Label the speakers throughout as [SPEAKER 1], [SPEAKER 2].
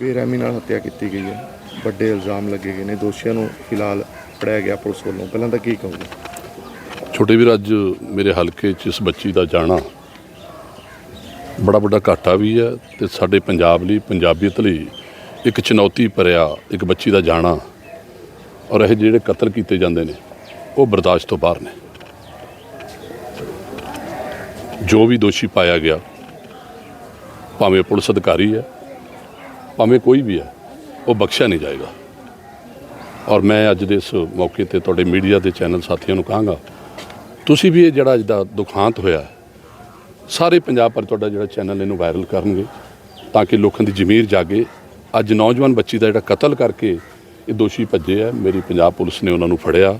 [SPEAKER 1] ਬੇਰਹਿਮੀ ਨਾਲ ਹੱਤਿਆ ਕੀਤੀ ਗਈ ਹੈ। ਵੱਡੇ ਇਲਜ਼ਾਮ ਲੱਗੇ ਗਏ ਨੇ। ਦੋਸ਼ੀਆਂ ਨੂੰ ਫਿਲਹਾਲ ਫੜਿਆ ਗਿਆ ਪੁਲਿਸ ਵੱਲੋਂ। ਪਹਿਲਾਂ ਤਾਂ ਕੀ ਕਹੋਗੇ?
[SPEAKER 2] ਛੋਟੇ ਵੀਰ, ਅੱਜ ਮੇਰੇ ਹਲਕੇ 'ਚ ਇਸ ਬੱਚੀ ਦਾ ਜਾਣਾ ਬੜਾ ਵੱਡਾ ਘਾਟਾ ਵੀ ਹੈ ਤੇ ਸਾਡੇ ਪੰਜਾਬ ਲਈ, ਪੰਜਾਬੀਅਤ ਲਈ ਇੱਕ ਚੁਣੌਤੀ ਭਰਿਆ ਇੱਕ ਬੱਚੀ ਦਾ ਜਾਣਾ ਔਰ ਇਹ ਜਿਹੜੇ ਕਤਲ ਕੀਤੇ ਜਾਂਦੇ ਨੇ, ਉਹ ਬਰਦਾਸ਼ਤ ਤੋਂ ਬਾਹਰ ਨੇ। ਜੋ ਵੀ ਦੋਸ਼ੀ ਪਾਇਆ ਗਿਆ, ਭਾਵੇਂ ਪੁਲਿਸ ਅਧਿਕਾਰੀ ਹੈ ਭਾਵੇਂ ਕੋਈ ਵੀ ਹੈ, ਉਹ ਬਖਸ਼ਿਆ ਨਹੀਂ ਜਾਏਗਾ। ਔਰ ਮੈਂ ਅੱਜ ਦੇ ਇਸ ਮੌਕੇ ਤੇ ਤੁਹਾਡੇ ਮੀਡੀਆ ਦੇ ਚੈਨਲ ਸਾਥੀਆਂ ਨੂੰ ਕਹਾਂਗਾ, ਤੁਸੀਂ ਵੀ ਇਹ ਜਿਹੜਾ ਅੱਜ ਦਾ ਦੁਖਾਂਤ ਹੋਇਆ, ਸਾਰੇ ਪੰਜਾਬ ਪਰ ਤੁਹਾਡਾ ਜਿਹੜਾ ਚੈਨਲ ਇਹਨੂੰ ਵਾਇਰਲ ਕਰਨਗੇ, ਤਾਂ ਕਿ ਲੋਕਾਂ ਦੀ ਜ਼ਮੀਰ ਜਾਗੇ। ਅੱਜ ਨੌਜਵਾਨ ਬੱਚੀ ਦਾ ਜਿਹੜਾ ਕਤਲ ਕਰਕੇ ਇਹ ਦੋਸ਼ੀ ਭੱਜੇ ਆ, ਮੇਰੀ ਪੰਜਾਬ ਪੁਲਿਸ ਨੇ ਉਹਨਾਂ ਨੂੰ ਫੜਿਆ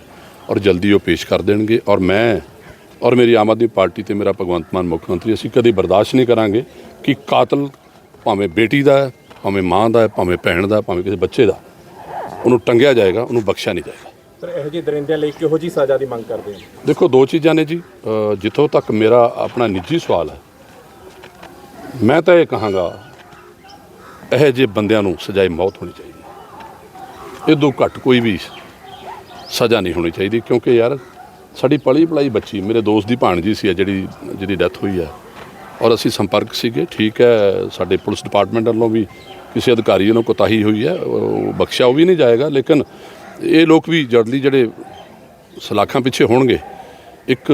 [SPEAKER 2] ਔਰ ਜਲਦੀ ਉਹ ਪੇਸ਼ ਕਰ ਦੇਣਗੇ। ਔਰ ਮੈਂ ਔਰ ਮੇਰੀ ਆਮ ਆਦਮੀ ਪਾਰਟੀ ਤੇ ਮੇਰਾ ਭਗਵੰਤ ਮਾਨ ਮੁੱਖ ਮੰਤਰੀ, ਅਸੀਂ ਕਦੇ ਬਰਦਾਸ਼ਤ ਨਹੀਂ ਕਰਾਂਗੇ ਕਿ ਕਾਤਲ ਭਾਵੇਂ ਬੇਟੀ ਦਾ ਭਾਵੇਂ ਮਾਂ ਦਾ ਹੈ ਭਾਵੇਂ ਭੈਣ ਦਾ ਭਾਵੇਂ ਕਿਸੇ ਬੱਚੇ ਦਾ ਉਹਨੂੰ ਟੰਗਿਆ ਜਾਏਗਾ ਉਹਨੂੰ ਬਖਸ਼ਿਆ ਨਹੀਂ ਜਾਏਗਾ।
[SPEAKER 3] ਸਰ ਇਹੋ ਜਿਹੇ ਦਰਿੰਦਿਆਂ ਲਈ ਕਿਹੋ ਜੀ ਸਜ਼ਾ ਦੀ ਮੰਗ ਕਰਦੇ ਹੋ?
[SPEAKER 2] ਦੇਖੋ ਦੋ ਚੀਜ਼ਾਂ ਨੇ ਜੀ। ਜਿੱਥੋਂ ਤੱਕ ਮੇਰਾ ਆਪਣਾ ਨਿੱਜੀ ਸਵਾਲ ਹੈ ਮੈਂ ਤਾਂ ਇਹ ਕਹਾਂਗਾ ਇਹ ਜਿਹੇ ਬੰਦਿਆਂ ਨੂੰ ਸਜ਼ਾਏ ਮੌਤ ਹੋਣੀ ਚਾਹੀਦੀ ਹੈ। ਇਹ ਦੋ ਘੱਟ ਕੋਈ ਵੀ ਸਜ਼ਾ ਨਹੀਂ ਹੋਣੀ ਚਾਹੀਦੀ ਕਿਉਂਕਿ ਯਾਰ ਸਾਡੀ ਪਲੀ ਪਲਾਈ ਬੱਚੀ ਮੇਰੇ ਦੋਸਤ ਦੀ ਭਾਣਜੀ ਸੀ ਜਿਹੜੀ ਜਿਹਦੀ ਡੈਥ ਹੋਈ ਹੈ। ਔਰ ਅਸੀਂ ਸੰਪਰਕ ਸੀਗੇ, ਠੀਕ ਹੈ, ਸਾਡੇ ਪੁਲਿਸ ਡਿਪਾਰਟਮੈਂਟ ਵੱਲੋਂ ਵੀ ਕਿਸੇ ਅਧਿਕਾਰੀ ਵੱਲੋਂ ਕੋਤਾਹੀ ਹੋਈ ਹੈ, ਉਹ ਬਖਸ਼ਿਆ ਉਹ ਵੀ ਨਹੀਂ ਜਾਏਗਾ, ਲੇਕਿਨ ਇਹ ਲੋਕ ਵੀ ਜੜਲੀ ਜਿਹੜੇ ਸਲਾਖਾਂ ਪਿੱਛੇ ਹੋਣਗੇ, ਇੱਕ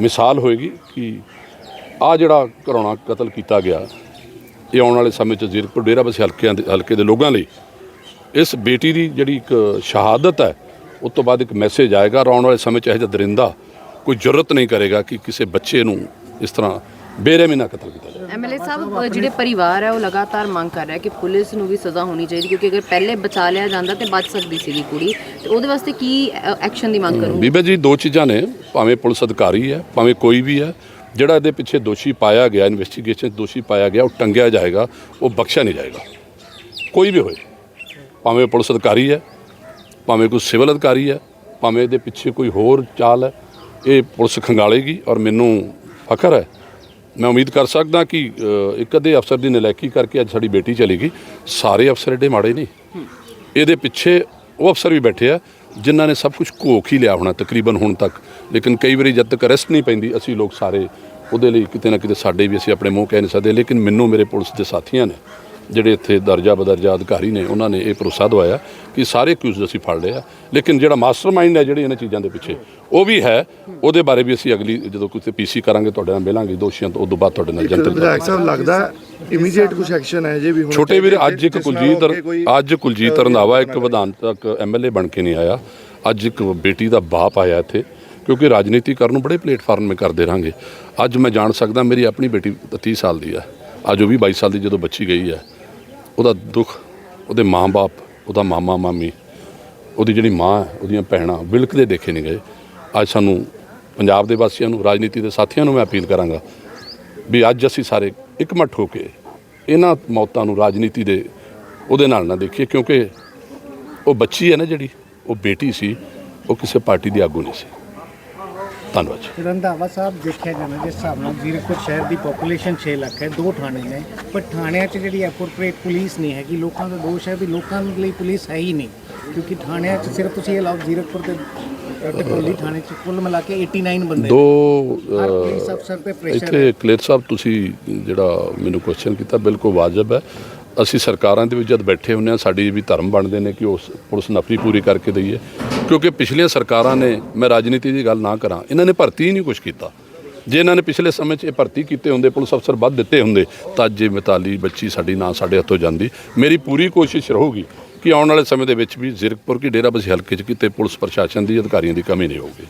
[SPEAKER 2] ਮਿਸਾਲ ਹੋਏਗੀ ਕਿ ਆ ਜਿਹੜਾ ਘਰਾਉਣਾ ਕਤਲ ਕੀਤਾ ਗਿਆ, ਇਹ ਆਉਣ ਵਾਲੇ ਸਮੇਂ 'ਚ ਜ਼ੀਰਕਪੁਰ ਡੇਰਾ ਬਸੀ ਹਲਕਿਆਂ ਦੇ, ਹਲਕੇ ਦੇ ਲੋਕਾਂ ਲਈ, ਇਸ ਬੇਟੀ ਦੀ ਜਿਹੜੀ ਇੱਕ ਸ਼ਹਾਦਤ ਹੈ, ਉਸ ਤੋਂ ਬਾਅਦ ਇੱਕ ਮੈਸੇਜ ਆਏਗਾ ਔਰ ਆਉਣ ਵਾਲੇ ਸਮੇਂ 'ਚ ਇਹੋ ਜਿਹਾ ਦਰਿੰਦਾ ਕੋਈ ਜ਼ਰੂਰਤ ਨਹੀਂ ਕਰੇਗਾ ਕਿ ਕਿਸੇ ਬੱਚੇ ਨੂੰ ਇਸ ਤਰ੍ਹਾਂ ਬੇਰਹਿਮੀ ਨਾਲ ਕਤਲ ਕੀਤਾ ਜਾਵੇ।
[SPEAKER 4] ਐਮਐਲਏ ਸਾਹਿਬ ਜਿਹੜੇ ਪਰਿਵਾਰ ਹੈ ਉਹ ਲਗਾਤਾਰ ਮੰਗ ਕਰ ਰਿਹਾ ਕਿ ਪੁਲਿਸ ਨੂੰ ਵੀ ਸਜ਼ਾ ਹੋਣੀ ਚਾਹੀਦੀ ਕਿਉਂਕਿ ਅਗਰ ਪਹਿਲੇ ਬਚਾ ਲਿਆ ਜਾਂਦਾ ਤੇ ਬਚ ਸਕਦੀ ਸੀਗੀ ਕੁੜੀ ਤੇ ਉਹਦੇ ਵਾਸਤੇ ਕੀ ਐਕਸ਼ਨ ਦੀ ਮੰਗ ਕਰੂੰਗੇ?
[SPEAKER 2] ਬੀਬਾ ਜੀ ਦੋ ਚੀਜ਼ਾਂ ਨੇ ਭਾਵੇਂ ਪੁਲਿਸ ਅਧਿਕਾਰੀ ਹੈ ਭਾਵੇਂ ਕੋਈ ਵੀ ਹੈ ਜਿਹੜਾ ਇਹਦੇ ਪਿੱਛੇ ਦੋਸ਼ੀ ਪਾਇਆ ਗਿਆ ਇਨਵੈਸਟੀਗੇਸ਼ਨ ਦੋਸ਼ੀ ਪਾਇਆ ਗਿਆ ਉਹ ਟੰਗਿਆ ਜਾਏਗਾ ਉਹ ਬਖਸ਼ਿਆ ਨਹੀਂ ਜਾਏਗਾ। ਕੋਈ ਵੀ ਹੋਏ ਭਾਵੇਂ ਪੁਲਿਸ ਅਧਿਕਾਰੀ ਹੈ ਭਾਵੇਂ ਕੋਈ ਸਿਵਲ ਅਧਿਕਾਰੀ ਹੈ ਭਾਵੇਂ ਇਹਦੇ ਪਿੱਛੇ ਕੋਈ ਹੋਰ ਚਾਲ ਹੈ ਇਹ ਪੁਲਿਸ ਖੰਗਾਲੇਗੀ ਔਰ ਮੈਨੂੰ ਫਖਰ ਹੈ ਮੈਂ ਉਮੀਦ ਕਰ ਸਕਦਾ ਕਿ ਇੱਕ ਅੱਧੇ ਅਫਸਰ ਦੀ ਨਲਾਇਕੀ ਕਰਕੇ ਅੱਜ ਸਾਡੀ ਬੇਟੀ ਚਲੀ ਗਈ ਸਾਰੇ ਅਫਸਰ ਏਡੇ ਮਾੜੇ ਨਹੀਂ ਇਹਦੇ ਪਿੱਛੇ ਉਹ ਅਫਸਰ ਵੀ ਬੈਠੇ ਆ, ਜਿਨ੍ਹਾਂ ਨੇ ਸਭ ਕੁਝ ਘੋਖ ਹੀ ਲਿਆ ਹੋਣਾ ਤਕਰੀਬਨ ਹੁਣ ਤੱਕ। ਲੇਕਿਨ ਕਈ ਵਾਰੀ ਜਦ ਤੱਕ ਅਰੈਸਟ ਨਹੀਂ ਪੈਂਦੀ, ਅਸੀਂ ਲੋਕ ਸਾਰੇ ਉਹਦੇ ਲਈ ਕਿਤੇ ਨਾ ਕਿਤੇ ਸਾਡੇ ਵੀ ਅਸੀਂ ਆਪਣੇ ਮੂੰਹ ਕਹਿ ਨਹੀਂ ਸਕਦੇ। ਲੇਕਿਨ ਮੈਨੂੰ ਮੇਰੇ ਪੁਲਿਸ ਦੇ ਸਾਥੀਆਂ ਨੇ ਜਿਹੜੇ ਇੱਥੇ ਦਰਜਾ ਬਦਰਜਾ ਅਧਿਕਾਰੀ ਨੇ ਉਹਨਾਂ ਨੇ ਇਹ ਭਰੋਸਾ ਦਵਾਇਆ ਕਿ ਸਾਰੇ ਅਕਿਊਜ਼ਡ ਅਸੀਂ ਫੜ ਲਏ ਆ। ਲੇਕਿਨ ਜਿਹੜਾ ਮਾਸਟਰਮਾਈਂਡ ਹੈ ਜਿਹੜੀ ਇਹਨਾਂ ਚੀਜ਼ਾਂ ਦੇ ਪਿੱਛੇ ਉਹ ਵੀ ਹੈ। ਉਹਦੇ ਬਾਰੇ ਵੀ ਅਸੀਂ ਅਗਲੀ ਜਦੋਂ ਕਿਤੇ ਪੀਸੀ ਕਰਾਂਗੇ ਤੁਹਾਡੇ ਨਾਲ ਮਿਲਾਂਗੇ ਦੋਸ਼ੀਆਂ ਤੋਂ ਉਦੋਂ ਬਾਅਦ ਤੁਹਾਡੇ ਨਾਲ ਜਨਤਕ
[SPEAKER 1] ਵਿਧਾਇਕ ਸਾਹਿਬ ਲੱਗਦਾ ਇਮੀਡੀਏਟ ਕੁਝ ਐਕਸ਼ਨ ਹੈ ਜੇ ਵੀ ਹੁਣ
[SPEAKER 2] ਛੋਟੇ ਵੀਰ ਅੱਜ ਇੱਕ ਕੁਲਜੀਤ ਅੱਜ ਕੁਲਜੀਤ ਰੰਧਾਵਾ ਇੱਕ ਵਿਧਾਨ ਤੱਕ ਐਮਐਲਏ ਬਣ ਕੇ ਨਹੀਂ ਆਇਆ। ਅੱਜ ਇੱਕ ਬੇਟੀ ਦਾ ਬਾਪ ਆਇਆ ਇੱਥੇ ਕਿਉਂਕਿ ਰਾਜਨੀਤੀ ਕਰਨ ਨੂੰ ਬੜੇ ਪਲੇਟਫਾਰਮ 'ਤੇ ਕਰਦੇ ਰਹਾਂਗੇ। ਅੱਜ ਮੈਂ ਜਾਣ ਸਕਦਾ ਮੇਰੀ ਆਪਣੀ ਬੇਟੀ 30 ਸਾਲ ਦੀ ਹੈ। ਅੱਜ ਉਹ ਵੀ 22 ਸਾਲ ਦੀ ਜਦੋਂ ਬੱਚੀ ਗਈ ਹੈ। ਉਹਦਾ ਦੁੱਖ, ਉਹਦੇ ਮਾਂ-ਬਾਪ, ਉਹਦਾ ਮਾਮਾ ਮਾਮੀ ਉਹਦੀ ਜਿਹੜੀ ਮਾਂ ਹੈ, ਉਹਦੀਆਂ ਭੈਣਾਂ ਵਿਲਕਦੇ ਦੇਖੇ ਨਹੀਂ ਗਏ। ਅੱਜ ਸਾਨੂੰ ਪੰਜਾਬ ਦੇ ਵਾਸੀਆਂ ਨੂੰ, ਰਾਜਨੀਤੀ ਦੇ ਸਾਥੀਆਂ ਨੂੰ ਮੈਂ ਅਪੀਲ ਕਰਾਂਗਾ ਵੀ ਅੱਜ ਅਸੀਂ ਸਾਰੇ ਇਕਮਠ ਹੋ ਕੇ ਇਹਨਾਂ ਮੌਤਾਂ ਨੂੰ ਰਾਜਨੀਤੀ ਦੇ ਉਹਦੇ ਨਾਲ ਨਾ ਦੇਖੀਏ, ਕਿਉਂਕਿ ਉਹ ਬੱਚੀ ਹੈ ਨਾ ਜਿਹੜੀ, ਉਹ ਬੇਟੀ ਸੀ, ਉਹ ਕਿਸੇ ਪਾਰਟੀ ਦੀ ਆਗੂ ਨਹੀਂ ਸੀ। ਧੰਨਵਾਦ ਜੀ।
[SPEAKER 5] ਰੰਧਾਵਾ ਸਾਹਿਬ ਦੇਖਿਆ ਜਾਂਦਾ ਜਿਸ ਹਿਸਾਬ ਨਾਲ ਜ਼ੀਰਕਪੁਰ ਸ਼ਹਿਰ ਦੀ ਪੋਪੂਲੇਸ਼ਨ 6 ਲੱਖ ਹੈ ਦੋ ਥਾਣੇ ਨੇ ਪਰ ਥਾਣਿਆਂ 'ਚ ਜਿਹੜੀ ਐਪਰੋਪ੍ਰੀਏਟ ਪੁਲਿਸ ਨਹੀਂ ਹੈਗੀ ਲੋਕਾਂ ਦਾ ਦੋਸ਼ ਹੈ ਵੀ ਲੋਕਾਂ ਲਈ ਪੁਲਿਸ ਹੈ ਹੀ ਨਹੀਂ ਕਿਉਂਕਿ ਥਾਣਿਆਂ 'ਚ ਸਿਰਫ ਤੁਸੀਂ ਇਹ ਲਾਓ ਜ਼ੀਰਕਪੁਰ ਤੇ ਟਕੋਲੀ ਥਾਣੇ 'ਚ ਕੁੱਲ ਮਿਲਾ ਕੇ 89 ਬੰਦੇ
[SPEAKER 2] ਦੋ।
[SPEAKER 5] ਹਰ ਪੁਲਿਸ ਅਫਸਰ ਤੇ ਪ੍ਰੈਸ਼ਰ
[SPEAKER 2] ਇੱਥੇ ਕਲੇਰ ਸਾਹਿਬ ਤੁਸੀਂ ਜਿਹੜਾ ਮੈਨੂੰ ਕੁਐਸਚਨ ਕੀਤਾ ਬਿਲਕੁਲ ਵਾਜਬ ਹੈ। ਅਸੀਂ ਸਰਕਾਰਾਂ ਦੇ ਵਿੱਚ ਜਦ ਬੈਠੇ ਹੁੰਦੇ ਆ ਸਾਡੀ ਵੀ ਧਰਮ ਬਣਦੇ ਨੇ ਕਿ ਉਸ ਪੁਲਿਸ ਨਫਰੀ ਪੂਰੀ ਕਰਕੇ ਦਈਏ। ਕਿਉਂਕਿ ਪਿਛਲੀਆਂ ਸਰਕਾਰਾਂ ਨੇ ਮੈਂ ਰਾਜਨੀਤੀ ਦੀ ਗੱਲ ਨਾ ਕਰਾਂ, ਇਹਨਾਂ ਨੇ ਭਰਤੀ ਹੀ ਨਹੀਂ ਕੁਝ ਕੀਤਾ। ਜੇ ਇਹਨਾਂ ਨੇ ਪਿਛਲੇ ਸਮੇਂ 'ਚ ਇਹ ਭਰਤੀ ਕੀਤੇ ਹੁੰਦੇ, ਪੁਲਿਸ ਅਫਸਰ ਵੱਧ ਦਿੱਤੇ ਹੁੰਦੇ, ਤਾਂ ਜੇ ਇਹ ਮਿਤਾਲੀ ਬੱਚੀ ਸਾਡੀ ਨਾ ਸਾਡੇ ਹੱਥੋਂ ਜਾਂਦੀ, ਮੇਰੀ ਪੂਰੀ ਕੋਸ਼ਿਸ਼ ਰਹੂਗੀ ਕਿ ਆਉਣ ਵਾਲੇ ਸਮੇਂ ਦੇ ਵਿੱਚ ਵੀ ਜ਼ਿਰਕਪੁਰ ਕੀ ਡੇਰਾਬਸੀ ਹਲਕੇ 'ਚ ਕਿਤੇ ਪੁਲਿਸ ਪ੍ਰਸ਼ਾਸਨ ਦੀ ਅਧਿਕਾਰੀਆਂ ਦੀ ਕਮੀ ਨਹੀਂ ਹੋਊਗੀ।